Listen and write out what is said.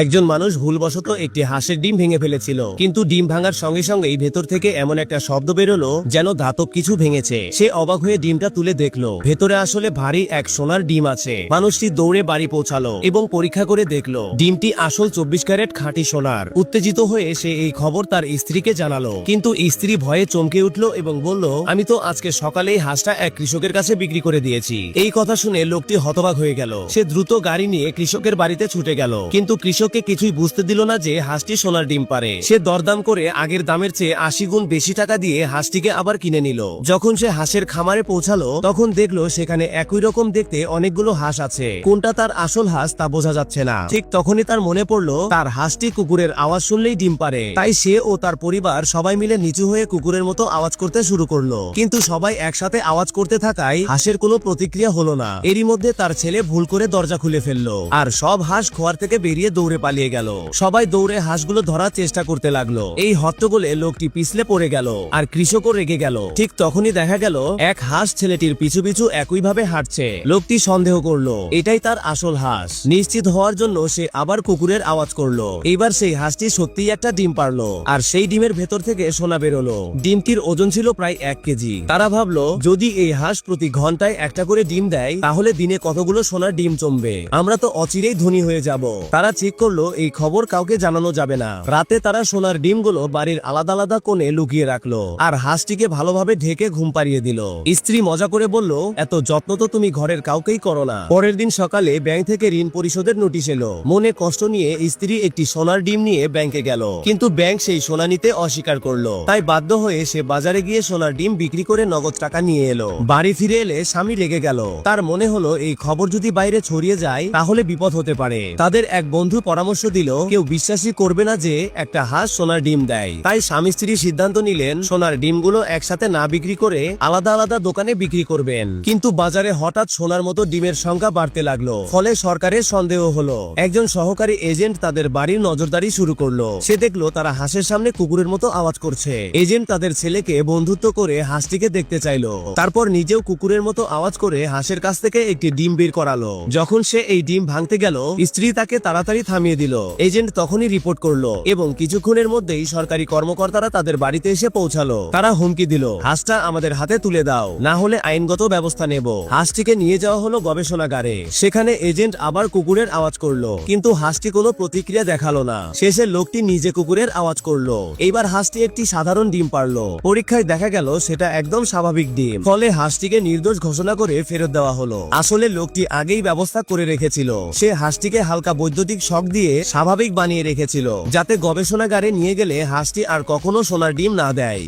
একজন মানুষ ভুলবশত একটি হাঁসের ডিম ভেঙে ফেলেছিল। কিন্তু ডিম ভাঙার সঙ্গে সঙ্গেই ভেতর থেকে এমন একটা শব্দ বেরোলো যেন ধাতব কিছু ভেঙেছে। সে অবাক হয়ে ডিমটা তুলে দেখল। ভেতরে আসলে ভারী এক সোনার ডিম আছে। মানুষটি দৌড়ে বাড়ি পৌঁছালো এবং পরীক্ষা করে দেখল, ডিমটি আসল চব্বিশ ক্যারেট খাঁটি সোনার। উত্তেজিত হয়ে সে এই খবর তার স্ত্রীকে জানালো। কিন্তু স্ত্রী ভয়ে চমকে উঠল এবং বলল, আমি তো আজকে সকালেই হাঁসটা এক কৃষকের কাছে বিক্রি করে দিয়েছি। এই কথা শুনে লোকটি হতবাক হয়ে গেল। সে দ্রুত গাড়ি নিয়ে কৃষকের বাড়িতে ছুটে গেল। কিন্তু কৃষককে কিছুই বুঝতে দিল না যে হাঁসটি সোনার ডিম পারে সে দরদাম করে আগের দামের চেয়ে আশি গুণ বেশি টাকা দিয়ে হাঁসটিকে আবার কিনে নিল। যখন সে হাঁসের খামারে পৌঁছালো, তখন দেখল সেখানে একই রকম দেখতে অনেকগুলো হাঁস আছে। কোনটা তার আসল হাঁস তা বোঝা যাচ্ছে না। ঠিক তখনই তার মনে পড়ল, তার হাঁসটি কুকুরের আওয়াজ শুনলেই ডিম পারে তাই সে ও তার পরিবার সবাই মিলে নিচু হয়ে কুকুরের মতো আওয়াজ করতে শুরু করল। কিন্তু সবাই একসাথে আওয়াজ করতে থাকায় হাঁসের কোনো প্রতিক্রিয়া হলো না। এরই মধ্যে তার ছেলে ভুল করে দরজা খুলে ফেলল। আর সব হাঁস খোয়ার থেকে বেরিয়ে দৌড়ে পালিয়ে গেল। সবাই দৌড়ে হাঁসগুলো ধরার চেষ্টা করতে লাগল। এই হট্টগোলে লোকটি পিছলে পড়ে গেল আর কৃষকও রেগে গেল। ঠিক তখনই দেখা গেল এক হাঁস ছেলেটির পিছু পিছু একইভাবে হাঁটছে। লোকটি সন্দেহ করল, এটাই তার আসল হাঁস। নিশ্চিত হওয়ার জন্য সে আবার কুকুরের আওয়াজ করল। এইবার সেই হাঁসটি সত্যিই একটা ডিম পারল আর সেই ডিমের ভেতর থেকে সোনা বেরোলো। ডিমটির ওজন ছিল প্রায় এক কেজি। তারা ভাবলো, যদি এই হাঁস প্রতি ঘন্টায় একটা করে ডিম দেয়, তাহলে দিনে কতগুলো সোনার ডিম জমবে? আমরা তো অচিরেই ধনী হয়ে যাব। তারা ঠিক করল, এই খবর কাউকে জানানো যাবে না। রাতে তারা সোনার ডিমগুলো বাড়ির আলাদা আলাদা কোণে লুকিয়ে রাখল আর হাঁসটিকে ভালোভাবে ঢেকে ঘুম পাড়িয়ে দিল। স্ত্রী মজা করে বলল, এত যত্ন তো তুমি ঘরের কাউকেই করো না। পরের দিন সকালে ব্যাংক থেকে ঋণ পরিশোধের নোটিশ এলো। মনে কষ্ট নিয়ে স্ত্রী একটি সোনার ডিম নিয়ে ব্যাংকে গেল। কিন্তু ব্যাংক সেই সোনা নিতে অস্বীকার করল। তাই বাধ্য হয়ে সে বাজারে গিয়ে সোনার ডিম বিক্রি করে নগদ টাকা নিয়ে এলো। বাড়ি ফিরে এলে স্বামী রেগে গেল। তার মনে হলো, এই খবর যদি বাইরে ছড়িয়ে যায়, তাহলে বিপদ হতে পারে। তাদের এক বন্ধু পরামর্শ দিল কেউ বিশ্বাসই করবে না যে একটা হাঁস সোনার ডিম দেয়। তাই স্বামী স্ত্রী সিদ্ধান্ত নিলেন, সোনার ডিমগুলো একসাথে না বিক্রি করে আলাদা আলাদা দোকানে বিক্রি করবেন। কিন্তু বাজারে হঠাৎ সোনার মতো ডিমের সংখ্যা বাড়তে লাগল, ফলে সরকারের সন্দেহ হলো। একজন সহকারী এজেন্ট তাদের বাড়ির নজরদারি শুরু করল। সে দেখল তারা হাঁসের সামনে কুকুরের মতো আওয়াজ করছে। এজেন্ট তাদের ছেলেকে বন্ধুত্ব করে হাঁসটিকে দেখতে চাইলো। তারপর নিজেও কুকুরের মতো আওয়াজ করে হাঁসের কাছ থেকে একটি ডিম বের করালো। যখন সে এই ডিম ভাঙতে গেল, স্ত্রী তাকে তাড়াতাড়ি থামিয়ে দিল। এজেন্ট তখনই রিপোর্ট করল এবং কিছুক্ষণের মধ্যেই সরকারি কর্মকর্তারা তাদের বাড়িতে এসে পৌঁছালো। তারা হুমকি দিল, হাঁসটা আমাদের হাতে তুলে দাও, না হলে আইনগত ব্যবস্থা নেব। হাঁসটিকে নিয়ে যাওয়া হলো গবেষণাগারে। সেখানে এজেন্ট আবার কুকুরের আওয়াজ করল, কিন্তু হাঁসটি কোনো প্রতিক্রিয়া দেখাল না। শেষে লোকটি নিজে কুকুরের আওয়াজ করল। এইবার হাঁসটি একটি সাধারণ ডিম পারল। পরীক্ষায় দেখা গেল, সেটা একদম স্বাভাবিক ডিম। ফলে হাঁসটিকে নির্দোষ ঘোষণা করে ফেরত দেওয়া হলো। আসলে লোকটি আগেই ব্যবস্থা করে রেখেছিল। সে হাঁসটিকে হালকা বৈদ্যুতিক শক দিয়ে স্বাভাবিক বানিয়ে রেখেছিল, যাতে গবেষণাগারে নিয়ে গেলে হাঁসটি আর কখনো সোনার ডিম না দেয়।